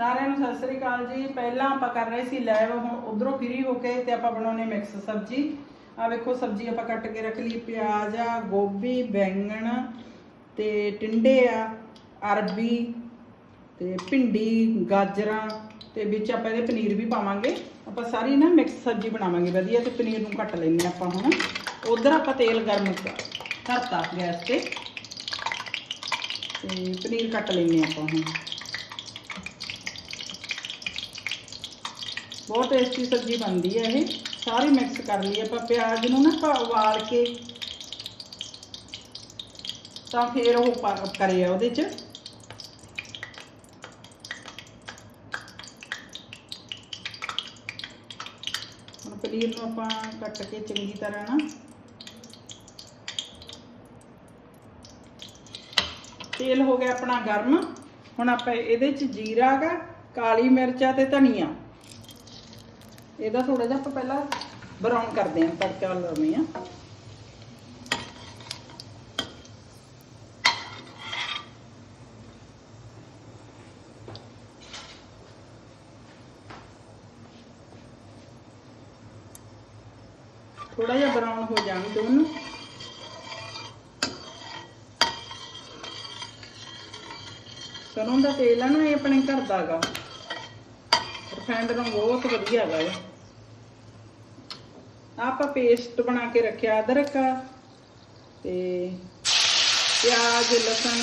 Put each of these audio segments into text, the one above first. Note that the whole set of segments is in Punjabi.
ਸਾਰਿਆਂ ਨੂੰ ਸਤਿ ਸ੍ਰੀ ਅਕਾਲ ਜੀ। ਪਹਿਲਾਂ ਆਪਾਂ ਕਰ ਰਹੇ ਸੀ ਲਾਈਵ ਹੁਣ ਉਧਰੋਂ ਫ੍ਰੀ ਹੋ ਕੇ ਤੇ ਆਪਾਂ ਬਣਾਉਣੇ ਮਿਕਸ ਸਬਜ਼ੀ। ਆ ਵੇਖੋ, ਸਬਜ਼ੀ ਆਪਾਂ ਕੱਟ ਕੇ ਰੱਖ ਲਈ, ਪਿਆਜ਼ ਆ, ਗੋਭੀ, ਬੈਂਗਣ ਤੇ ਟਿੰਡੇ ਆ, ਅਰਬੀ ਤੇ ਭਿੰਡੀ, ਗਾਜਰਾਂ ਤੇ ਵਿੱਚ ਆਪਾਂ ਇਹਦੇ ਪਨੀਰ ਵੀ ਪਾਵਾਂਗੇ। ਆਪਾਂ ਸਾਰੀ ਨਾ ਮਿਕਸ ਸਬਜ਼ੀ ਬਣਾਵਾਂਗੇ, ਵਧੀਆ ਤੇ ਪਨੀਰ ਨੂੰ ਕੱਟ ਲੈਂਦੇ ਆਪਾਂ ਹੁਣ। ਉਧਰ ਆਪਾਂ ਤੇਲ ਗਰਮ ਕਰਤਾ ਗੈਸ ਤੇ। ਤੇ ਪਨੀਰ ਕੱਟ ਲੈਂਦੇ ਆਪਾਂ ਹੁਣ। ਬਹੁਤ ਟੇਸਟੀ ਸਬਜ਼ੀ ਬਣਦੀ ਹੈ ਇਹ। ਸਾਰੀ ਮਿਕਸ ਕਰ ਲਈ ਆਪਾਂ ਪਿਆਜ਼ ਨੂੰ ਨਾ ਆਪਾਂ ਉਬਾਲ ਕੇ। ਤਾਂ ਫਿਰ ਉਹ ਪਾ- ਕਰਿਆ ਉਹਦੇ ਚ। ਹੁਣ ਪਨੀਰ ਨੂੰ ਆਪਾਂ ਕੱਟ ਕੇ ਚੰਗੀ ਤਰ੍ਹਾਂ ਨਾ ਤੇਲ ਹੋ ਗਿਆ ਆਪਣਾ ਗਰਮ। ਹੁਣ ਆਪਾਂ ਇਹਦੇ ਚ ਜੀਰਾ ਗਾ ਕਾਲੀ ਮਿਰਚਾਂ ਤੇ ਧਨੀਆ। ਇਹਦਾ ਥੋੜਾ ਜਿਹਾ ਆਪਾਂ ਪਹਿਲਾਂ ਬਰਾਊਨ ਕਰਦੇ ਹਾਂ, ਤੜਕਾ ਲਾਉਂਦੇ ਹਾਂ। ਥੋੜਾ ਜਿਹਾ ਬਰਾਊਨ ਹੋ ਜਾਣ ਦੋਨੋਂ ਸਰੋਂ ਦਾ ਤੇਲ ਆ ਨਾ, ਇਹ ਆਪਣੇ ਘਰ ਦਾ ਗਾ ਨੂੰ ਬਹੁਤ ਵਧੀਆ ਹੈਗਾ ਇਹ ਆਪਾਂ ਪੇਸਟ ਬਣਾ ਕੇ ਰੱਖਿਆ ਅਦਰਕ ਤੇ ਪਿਆਜ਼, ਲਸਣ,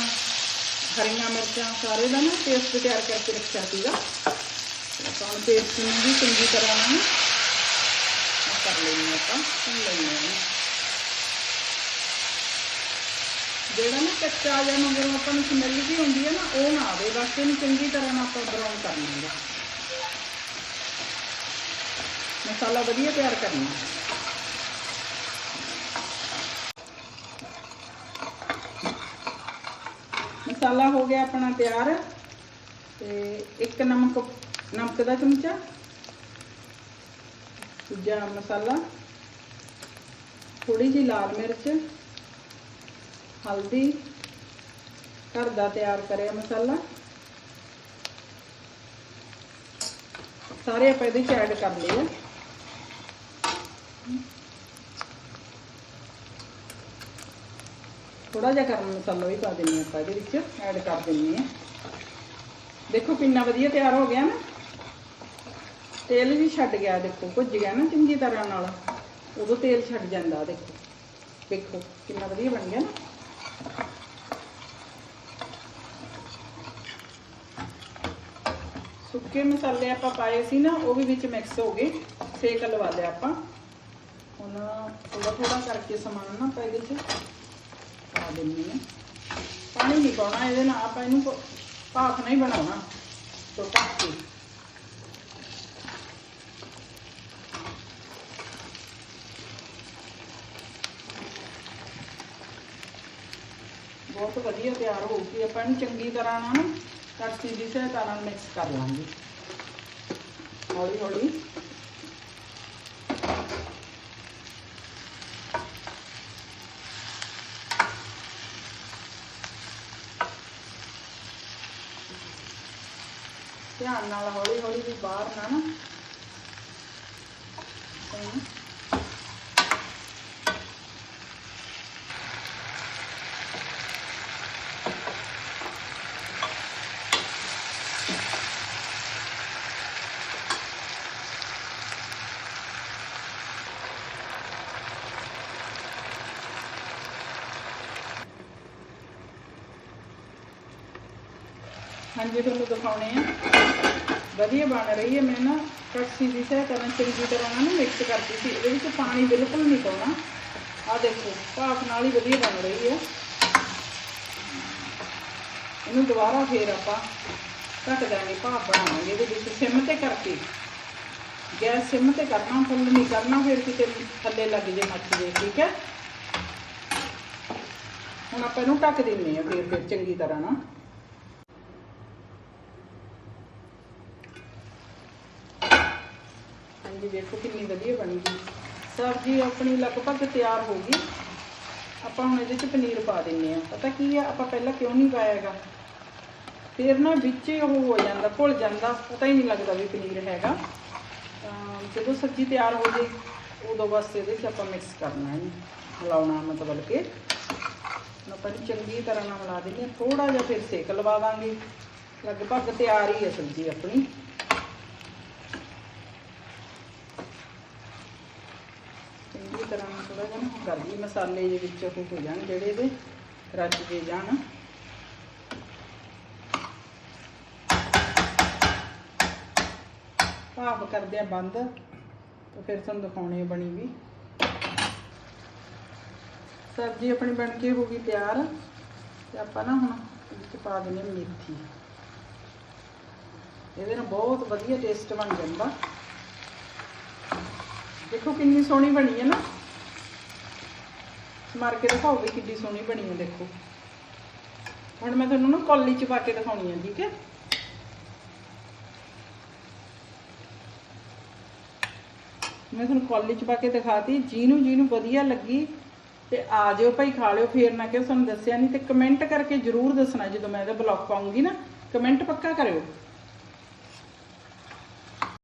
ਹਰੀਆਂ ਮਿਰਚਾਂ, ਸਾਰੇ ਦਾ ਨਾ ਪੇਸਟ ਤਿਆਰ ਕਰਕੇ ਰੱਖਿਆ ਸੀਗਾ। ਆਪਾਂ ਹੁਣ ਪੇਸਟ ਨੂੰ ਵੀ ਚੰਗੀ ਤਰ੍ਹਾਂ ਨਾਲ ਕਰ ਲੈਣੀ ਆਪਾਂ, ਭੁੰਨ ਲੈਣੀ ਜਿਹੜਾ ਨਾ ਕੱਚਾ ਜਾਂ ਮਗਰੋਂ ਆਪਾਂ ਨੂੰ ਸਮੈਲ ਵੀ ਹੁੰਦੀ ਹੈ ਨਾ, ਉਹ ਨਾ ਆਵੇ ਬਸ ਇਹਨੂੰ ਚੰਗੀ ਤਰ੍ਹਾਂ ਨਾਲ ਆਪਾਂ ਬਰਾਊਨ ਕਰ ਲਵਾਂਗੇ ਮਸਾਲਾ ਵਧੀਆ ਤਿਆਰ ਕਰਨਾ ਮਸਾਲਾ ਹੋ ਗਿਆ ਆਪਣਾ ਤਿਆਰ ਤੇ ਇੱਕ ਨਮਕ ਨਮਕ ਦਾ ਚਮਚਾ, ਦੂਜਾ ਮਸਾਲਾ ਥੋੜੀ ਜਿਹੀ ਲਾਲ ਮਿਰਚ, ਹਲਦੀ, ਘਰ ਦਾ ਤਿਆਰ ਕਰਿਆ ਮਸਾਲਾ। ਸਾਰੇ ਆਪਾਂ ਇਹਦੇ ਚ ਐਡ ਕਰ ਲਏ ਆ। ਥੋੜਾ ਜਿਹਾ ਗਰਮ ਮਸਾਲਾ ਵੀ ਪਾ ਦਿੰਨੇ ਆਪਾਂ ਇਹਦੇ ਵਿੱਚ ਐਡ ਕਰ ਦਿੰਦੇ ਆ ਦੇਖੋ ਕਿੰਨਾ ਵਧੀਆ ਤਿਆਰ ਹੋ ਗਿਆ ਨਾ। ਤੇਲ ਵੀ ਛੱਡ ਗਿਆ, ਦੇਖੋ, ਭੁੱਜ ਗਿਆ ਨਾ ਚੰਗੀ ਤਰ੍ਹਾਂ ਨਾਲ। ਉਦੋਂ ਤੇਲ ਛੱਡ ਜਾਂਦਾ, ਦੇਖੋ। ਦੇਖੋ, ਕਿੰਨਾ ਵਧੀਆ ਬਣ ਗਿਆ ਨਾ। ਸੁੱਕੇ ਮਸਾਲੇ ਆਪਾਂ ਪਾਏ ਸੀ ਨਾ, ਉਹ ਵੀ ਵਿੱਚ ਮਿਕਸ ਹੋ ਗਏ। ਸੇਕ ਲਵਾ ਲਿਆ ਆਪਾਂ। ਥੋੜਾ ਥੋੜਾ ਕਰਕੇ ਸਮਾਨ ਨਾ ਆਪਾਂ ਇਹਦੇ ਚ ਪਾ ਦਿੰਨੀ ਆ ਪਾਣੀ ਨਹੀਂ ਪਾਉਣਾ ਇਹਦੇ ਨਾਲ ਆਪਾਂ ਇਹਨੂੰ ਭ- ਭਾਫ ਨਹੀਂ ਬਣਾਉਣਾ ਤੋਂ ਢੱਕ ਕੇ ਬਹੁਤ ਵਧੀਆ ਤਿਆਰ ਹੋਊਗੀ ਆਪਾਂ ਇਹਨੂੰ ਚੰਗੀ ਤਰ੍ਹਾਂ ਨਾਲ ਨਾ ਕੜਛੀ ਦੀ ਸਹਾਇਤਾ ਨਾਲ ਮਿਕਸ ਕਰ ਲਾਂਗੇ ਹੌਲੀ ਹੌਲੀ ਧਿਆਨ ਨਾਲ ਹੌਲੀ ਹੌਲੀ ਵੀ ਬਾਹਰ ਨਾ ਨਾ। ਹਾਂਜੀ, ਤੁਹਾਨੂੰ ਦਿਖਾਉਣੇ ਆ। ਵਧੀਆ ਬਣ ਰਹੀ ਹੈ ਮੈਂ ਨਾ ਕੜਛੀ ਦੀ ਸਹਾਇਤਾ ਨਾਲ ਚੰਗੀ ਤਰ੍ਹਾਂ ਨਾਲ ਮਿਕਸ ਕਰਦੀ ਸੀ। ਇਹਦੇ ਵਿੱਚ ਪਾਣੀ ਬਿਲਕੁਲ ਨਹੀਂ ਪਾਉਣਾ। ਆ ਦੇਖੋ, ਭਾਫ ਨਾਲ ਹੀ ਵਧੀਆ ਬਣ ਰਹੀ ਹੈ। ਇਹਨੂੰ ਦੁਬਾਰਾ ਫੇਰ ਆਪਾਂ ਢੱਕ ਦਾਂਗੇ ਭਾਫ ਬਣਾਵਾਂਗੇ ਇਹਦੇ ਵਿੱਚ। ਸਿਮ ਤੇ ਕਰਕੇ। ਗੈਸ ਸਿਮ ਤੇ ਕਰਨਾ, ਫੁੱਲ ਨਹੀਂ ਕਰਨਾ, ਫਿਰ ਕਿਤੇ ਥੱਲੇ ਲੱਗ ਜੇ ਮੱਚ ਦੇ ਠੀਕ ਹੈ? ਹੁਣ ਆਪਾਂ ਇਹਨੂੰ ਢੱਕ ਦਿੰਨੇ ਆ ਫੇਰ, ਫਿਰ ਚੰਗੀ ਤਰ੍ਹਾਂ ਨਾਲ ਹਾਂਜੀ ਦੇਖੋ ਕਿੰਨੀ ਵਧੀਆ ਬਣ ਗਈ ਸਬਜ਼ੀ ਆਪਣੀ ਲਗਭਗ ਤਿਆਰ ਹੋ ਗਈ। ਆਪਾਂ ਹੁਣ ਇਹਦੇ ਚ ਪਨੀਰ ਪਾ ਦਿੰਨੇ ਆ। ਪਤਾ ਕੀ ਆ, ਆਪਾਂ ਪਹਿਲਾਂ ਕਿਉਂ ਨਹੀਂ ਪਾਇਆਗਾ? ਫਿਰ ਨਾ ਵਿੱਚ ਉਹ ਹੋ ਜਾਂਦਾ ਭੁੱਲ ਜਾਂਦਾ। ਪਤਾ ਹੀ ਨਹੀਂ ਲੱਗਦਾ ਵੀ ਪਨੀਰ ਹੈਗਾ। ਤਾਂ ਜਦੋਂ ਸਬਜ਼ੀ ਤਿਆਰ ਹੋ ਜਾਏ ਉਦੋਂ ਬਸ ਇਹਦੇ 'ਚ ਆਪਾਂ ਮਿਕਸ ਕਰਨਾ ਹੈ। ਮਿਲਾਉਣਾ ਮਤਲਬ ਕਿ। ਆਪਾਂ ਇਹਨੂੰ ਚੰਗੀ ਤਰ੍ਹਾਂ ਨਾਲ ਮਿਲਾ ਦਿੰਦੇ ਹਾਂ ਥੋੜਾ ਜਿਹਾ ਫਿਰ ਸੇਕ ਲਵਾ ਦਾਂਗੇ। ਲਗਭਗ ਤਿਆਰ ਹੀ ਹੈ ਸਬਜ਼ੀ ਆਪਣੀ ਚੰਗੀ ਤਰ੍ਹਾਂ ਥੋੜਾ ਜਿਹਾ ਨਾ ਕਰ ਲਈ, ਮਸਾਲੇ ਦੇ ਵਿੱਚ ਉਹ ਹੋ ਜਾਣ ਜਿਹੜੇ ਇਹਦੇ ਰਚ ਕੇ ਜਾਣ। ਭਾਵ ਕਰਦੇ ਆ ਬੰਦ, ਤੇ ਫਿਰ ਤੁਹਾਨੂੰ ਦਿਖਾਉਣੀ ਬਣੀ ਵੀ। ਸਬਜ਼ੀ ਆਪਣੀ ਬਣ ਕੇ ਹੋ ਗਈ ਤਿਆਰ, ਤੇ ਆਪਾਂ ਨਾ ਹੁਣ ਵਿੱਚ ਪਾ ਦਿੰਦੇ ਹਾਂ ਮੇਥੀ। ਇਹਦੇ ਨਾਲ ਬਹੁਤ ਵਧੀਆ ਟੇਸਟ ਬਣ ਜਾਂਦਾ। ਦੇਖੋ ਕਿੰਨੀ ਸੋਹਣੀ ਬਣੀ ਹੈ ਨਾ। ਮਾਰ ਕੇ ਦਿਖਾਓ ਵੀ ਕਿੰਨੀ ਸੋਹਣੀ ਬਣੀ ਹੈ ਦੇਖੋ। ਹੁਣ ਮੈਂ ਤੁਹਾਨੂੰ ਨਾ ਕੌਲੀ ਚ ਪਾ ਕੇ ਦਿਖਾਉਣੀ ਹੈ ਠੀਕ ਹੈ? ਮੈਂ ਤੁਹਾਨੂੰ ਕੌਲੀ ਚ ਪਾ ਕੇ ਦਿਖਾਤੀ, ਜਿਹਨੂੰ ਜਿਹਨੂੰ ਵਧੀਆ ਲੱਗੀ, ਤੇ ਆ ਜਿਓ ਭਾਈ, ਖਾ ਲਿਓ। ਫੇਰ ਨਾ ਕਿ ਤੁਹਾਨੂੰ ਦੱਸਿਆ ਨਹੀਂ ਤੇ ਕਮੈਂਟ ਕਰਕੇ ਜਰੂਰ ਦੱਸਣਾ ਜਦੋਂ ਮੈਂ ਇਹਦਾ ਬਲੌਗ ਪਾਉਂਗੀ ਨਾ। ਕਮੈਂਟ ਪੱਕਾ ਕਰਿਓ।